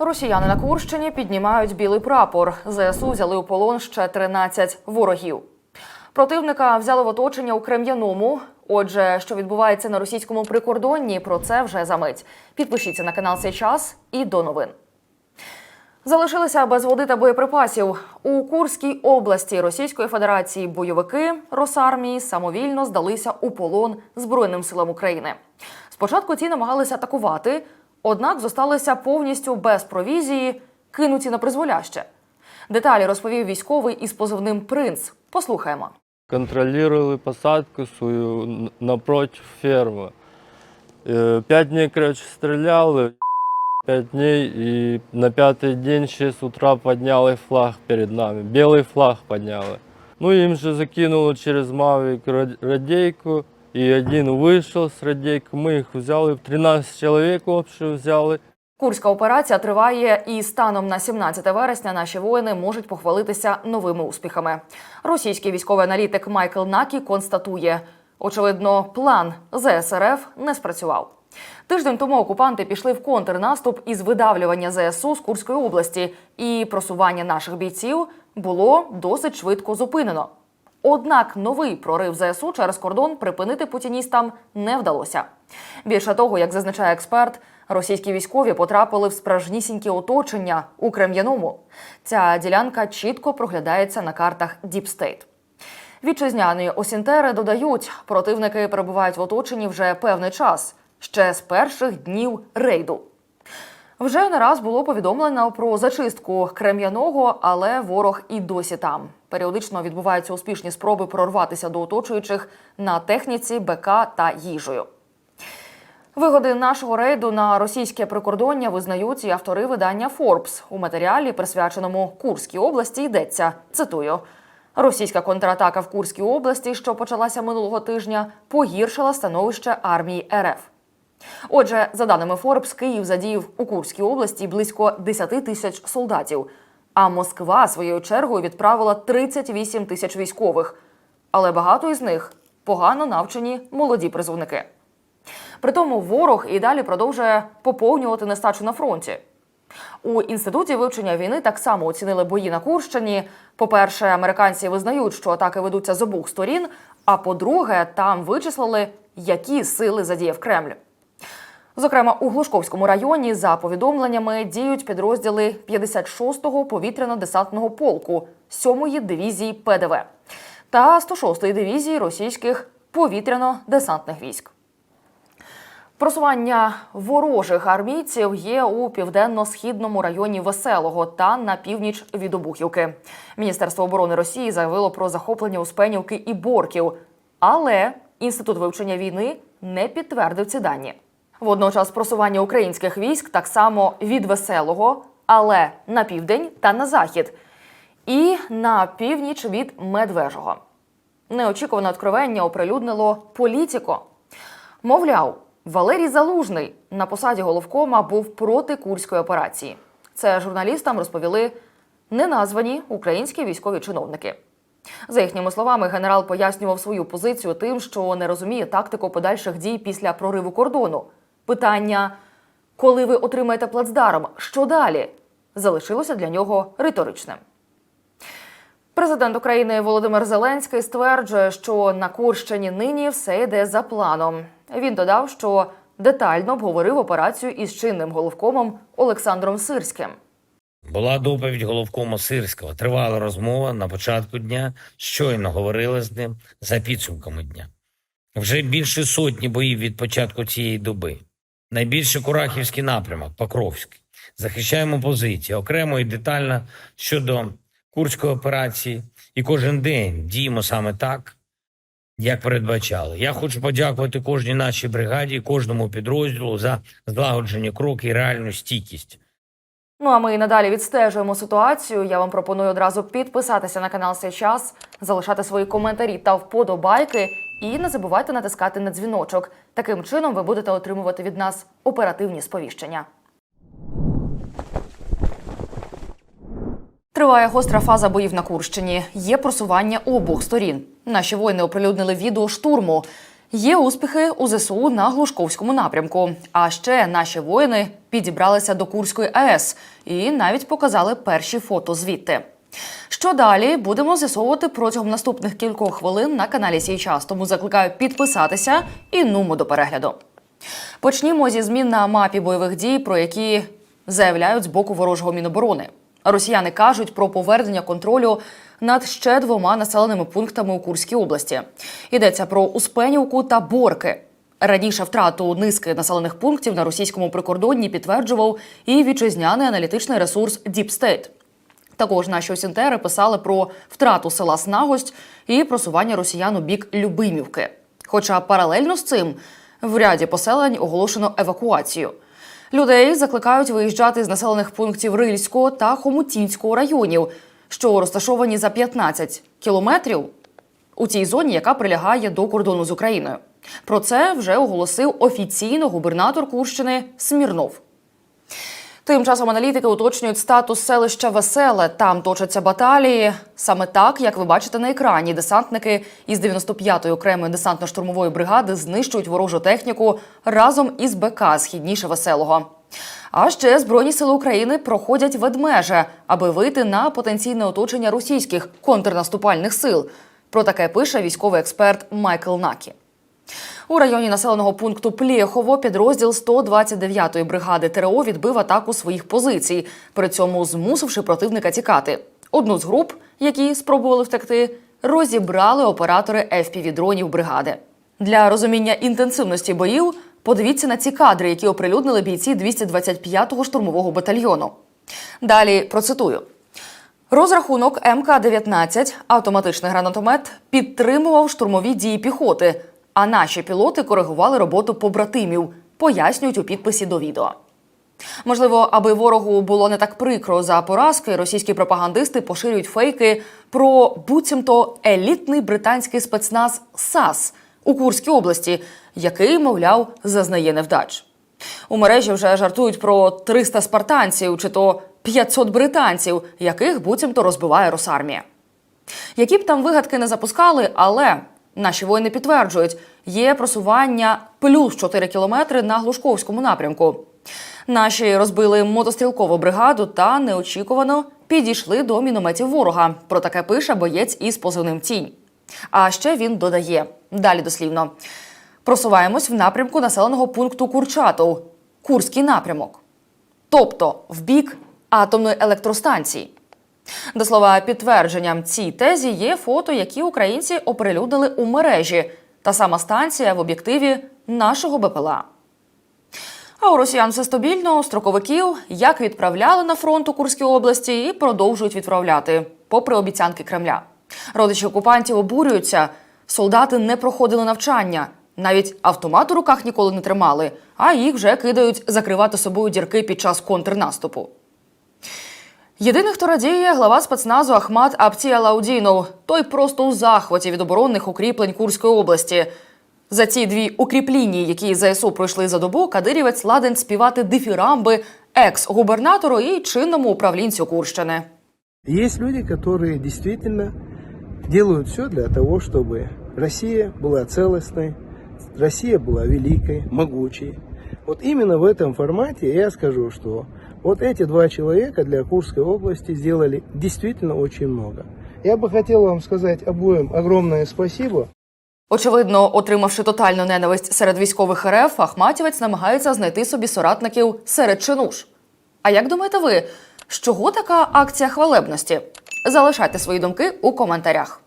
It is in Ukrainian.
Росіяни на Курщині піднімають білий прапор. ЗСУ взяли у полон ще 13 ворогів. Противника взяли в оточення у Крем'яному. Отже, що відбувається на російському прикордонні, про це вже за мить. Підпишіться на канал «Цей час» і до новин. Залишилися без води та боєприпасів у Курській області Російської Федерації. Бойовики Росармії самовільно здалися у полон Збройним силам України. Спочатку ті намагалися атакувати, однак зосталися повністю без провізії, кинуті на призволяще. Деталі розповів військовий із позивним Принц. Послухаємо. контролировали посадку свою н- напротив фермы. Э, Пять дней, короче, стрелял, пять дней, и на пятый день ще с утра подняли флаг перед нами, белый флаг подняли. Ну, им же закинуло через Мавик рад- радейку, и один вышел с радейки, мы их взяли, 13 человек общего взяли. Курська операція триває, і станом на 17 вересня наші воїни можуть похвалитися новими успіхами. Російський військовий аналітик Майкл Накі констатує: очевидно, план ЗСРФ не спрацював. Тиждень тому окупанти пішли в контрнаступ із видавлювання ЗСУ з Курської області, і просування наших бійців було досить швидко зупинено. Однак новий прорив ЗСУ через кордон припинити путіністам не вдалося. Більше того, як зазначає експерт, російські військові потрапили в справжнісіньке оточення у Крем'яному. Ця ділянка чітко проглядається на картах Діпстейт. Вітчизняні осінтери додають, противники перебувають в оточенні вже певний час, ще з перших днів рейду. Вже не раз було повідомлено про зачистку Крем'яного, але ворог і досі там. Періодично відбуваються успішні спроби прорватися до оточуючих на техніці, БК та їжею. Вигоди нашого рейду на російське прикордоння визнають і автори видання Forbes. У матеріалі, присвяченому Курській області, йдеться цитую. Російська контратака в Курській області, що почалася минулого тижня, погіршила становище армії РФ. Отже, за даними Forbes, Київ задіяв у Курській області близько 10 тисяч солдатів, а Москва своєю чергою відправила 38 тисяч військових. Але багато із них погано навчені молоді призовники. Притому ворог і далі продовжує поповнювати нестачу на фронті. У інституті вивчення війни так само оцінили бої на Курщині. По-перше, американці визнають, що атаки ведуться з обох сторін. А по-друге, там вичислили, які сили задіяв Кремль. Зокрема, у Глушковському районі, за повідомленнями, діють підрозділи 56-го повітряно-десантного полку 7-ї дивізії ПДВ та 106-ї дивізії російських повітряно-десантних військ. Просування ворожих армійців є у південно-східному районі Веселого та на північ від Обухівки. Міністерство оборони Росії заявило про захоплення Успенівки і Борків, але інститут вивчення війни не підтвердив ці дані. Водночас просування українських військ так само від Веселого, але на південь та на захід, і на північ від Медвежого. Неочікуване откровення оприлюднило політико. Мовляв, Валерій Залужний на посаді головкома був проти курської операції. Це журналістам розповіли неназвані українські військові чиновники. За їхніми словами, генерал пояснював свою позицію тим, що не розуміє тактику подальших дій після прориву кордону. Питання, коли ви отримаєте плацдарм, що далі? залишилося для нього риторичним. Президент України Володимир Зеленський стверджує, що на Курщині нині все йде за планом. Він додав, що детально обговорив операцію із чинним головкомом Олександром Сирським. Була доповідь головкому Сирського. Тривала розмова на початку дня. Щойно говорили з ним за підсумками дня. Вже більше сотні боїв від початку цієї доби. Найбільше Курахівський напрямок, Покровський. Захищаємо позиції окремо і детально щодо Курської операції. І кожен день діємо саме так, як передбачали. Я хочу подякувати кожній нашій бригаді, кожному підрозділу за злагоджені кроки і реальну стійкість. Ну а ми і надалі відстежуємо ситуацію. Я вам пропоную одразу підписатися на канал «Сей час, залишати свої коментарі та вподобайки. І не забувайте натискати на дзвіночок. Таким чином ви будете отримувати від нас оперативні сповіщення. Триває гостра фаза боїв на Курщині. Є просування обох сторін. Наші воїни оприлюднили відео штурму. Є успіхи у ЗСУ на Глушковському напрямку. А ще наші воїни підібралися до Курської АЕС і навіть показали перші фото звідти. Що далі будемо з'ясовувати протягом наступних кількох хвилин на каналі Сій час. Тому закликаю підписатися і нумо до перегляду. Почнімо зі змін на мапі бойових дій, про які заявляють з боку ворожого міноборони. Росіяни кажуть про повернення контролю над ще двома населеними пунктами у Курській області. Йдеться про Успенівку та Борки. Раніше втрату низки населених пунктів на російському прикордонні підтверджував і вітчизняний аналітичний ресурс Deep State. Також наші осінтери писали про втрату села Снагость і просування росіян у бік Любимівки. Хоча паралельно з цим в ряді поселень оголошено евакуацію. Людей закликають виїжджати з населених пунктів Рильського та Хомутінського районів, що розташовані за 15 кілометрів у цій зоні, яка прилягає до кордону з Україною. Про це вже оголосив офіційно губернатор Курщини Смірнов. Тим часом аналітики уточнюють статус селища Веселе. Там точаться баталії. Саме так, як ви бачите на екрані, десантники із 95-ї окремої десантно-штурмової бригади знищують ворожу техніку разом із БК східніше веселого. А ще Збройні сили України проходять ведмеже, аби вийти на потенційне оточення російських контрнаступальних сил. Про таке пише військовий експерт Майкл Накі. У районі населеного пункту Плєхово підрозділ 129-ї бригади ТРО відбив атаку своїх позицій, при цьому змусивши противника тікати. Одну з груп, які спробували втекти, розібрали оператори FPV-дронів бригади. Для розуміння інтенсивності боїв подивіться на ці кадри, які оприлюднили бійці 225-го штурмового батальйону. Далі процитую. Розрахунок МК-19, автоматичний гранатомет, підтримував штурмові дії піхоти, а наші пілоти коригували роботу побратимів, пояснюють у підписі до відео. Можливо, аби ворогу було не так прикро за поразки, російські пропагандисти поширюють фейки про буцімто елітний британський спецназ САС у Курській області, який, мовляв, зазнає невдач. У мережі вже жартують про 300 спартанців чи то 500 британців, яких буцімто розбиває Росармія. Які б там вигадки не запускали, але наші воїни підтверджують, є просування плюс 4 кілометри на Глушковському напрямку. Наші розбили мотострілкову бригаду та неочікувано підійшли до мінометів ворога. Про таке пише боєць із позивним тінь. А ще він додає далі дослівно: просуваємось в напрямку населеного пункту Курчатов, Курський напрямок, тобто в бік атомної електростанції. До слова, підтвердженням цій тезі є фото, які українці оприлюднили у мережі, та сама станція в об'єктиві нашого БПЛА. А у росіян все стабільно, строковиків як відправляли на фронт у Курській області і продовжують відправляти, попри обіцянки Кремля. Родичі окупантів обурюються, солдати не проходили навчання, навіть автомат у руках ніколи не тримали, а їх вже кидають закривати собою дірки під час контрнаступу. Єдиний, хто радіє, глава спецназу Ахмат Аптіалаудінов. Той просто у захваті від оборонних укріплень Курської області. За ці дві укріплінні, які ЗСУ пройшли за добу, кадирівець ладен співати дифірамби екс-губернатору і чинному управлінцю Курщини. Есть люди, которые действительно делают все для того, чтобы Россия была целостной, Россия была великой, могучей. Вот именно в этом формате я скажу, что вот эти два человека для Курской области сделали действительно очень много. Я бы хотел вам сказать обоим огромное спасибо. Очевидно, отримавши тотальну ненависть серед військових РФ, Ахматівець намагається знайти собі соратників серед чинуш. А як думаєте ви, з чого така акція хвалебності? Залишайте свої думки у коментарях.